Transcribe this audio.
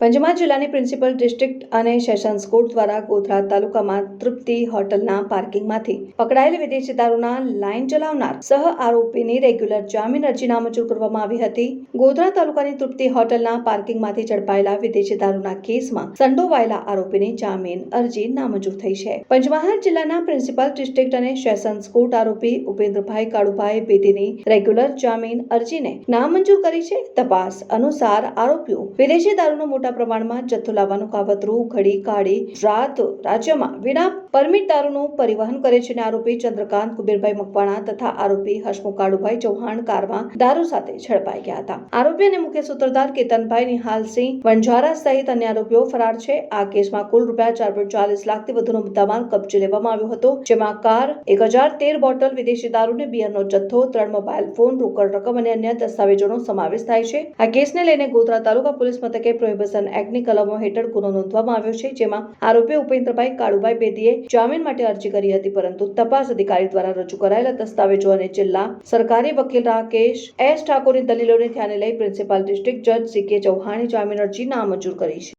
પંચમહાલ જિલ્લાની principal district અને sessions court દ્વારા ગોધરા તાલુકામાં તૃપ્તિ હોટલના પાર્કિંગમાંથી પકડાયેલ વિદેશી દારૂના લાઇન ચલાવનાર સહ આરોપીની રેગ્યુલર જામીન અરજી નામંજૂર કરવામાં આવી હતી. ગોધરા તાલુકાની તૃપ્તિ હોટલના પાર્કિંગમાંથી ઝડપાયેલા વિદેશી દારૂના કેસમાં સંડોવાયેલા આરોપીની જામીન અરજી નામંજૂર થઈ છે. પંચમહાલ જિલ્લાના પ્રિન્સિપલ ડિસ્ટ્રિક્ટ અને સેશન્સ કોર્ટ આરોપી ઉપેન્દ્રભાઈ કાળુભાઈ બેદીની રેગ્યુલર જામીન અરજીને નામંજૂર કરી છે. તપાસ અનુસાર આરોપીઓ વિદેશી દારૂનો મોટા પ્રમાણમાં જથ્થો લાવવાનું કાવતરું ઘડી કાઢી રાત રાજ્યમાં વિના પરમિટ દારૂનું પરિવહન કરે છે અને આરોપી ચંદ્રકાંત કુબેરભાઈ મકવાણા તથા આરોપી હસમુખ કાળુભાઈ ચૌહાણ કારમાં દારૂ સાથે ઝડપાઈ ગયા હતા. આરોપી અને મુખ્ય સૂત્રધાર કેતનભાઈ નિહાલસિંહ વંજારા સહિત અન્ય આરોપીઓ ફરાર છે. આ કેસમાં કુલ રૂપિયા ચાર પોઈન્ટ ચાલીસ લાખથી વધુનો મુદ્દામાલ કબજે લેવામાં આવ્યો હતો, જેમાં કાર, એક હજાર તેર બોટલ વિદેશી દારૂ ને બિયરનો જથ્થો, ત્રણ મોબાઈલ ફોન, રોકડ રકમ અને અન્ય દસ્તાવેજોનો સમાવેશ થાય છે. આ કેસને લઈને ગોધરા તાલુકા પોલીસ મથકે પ્રોહિબિશન એક્ટની કલમો હેઠળ ગુનો નોંધવામાં આવ્યો છે, જેમાં આરોપી ઉપેન્દ્રભાઈ કાળુભાઈ બેદીએ જામીન માટે અરજી કરી હતી, પરંતુ તપાસ અધિકારી દ્વારા રજૂ કરાયેલા દસ્તાવેજો અને જિલ્લા સરકારી વકીલ રાકેશ એસ ઠાકોરની દલીલોને ધ્યાને લઈ પ્રિન્સિપાલ ડિસ્ટ્રિક્ટ જજ સી કે ચૌહાણે જામીન અરજી નામંજૂર કરી છે.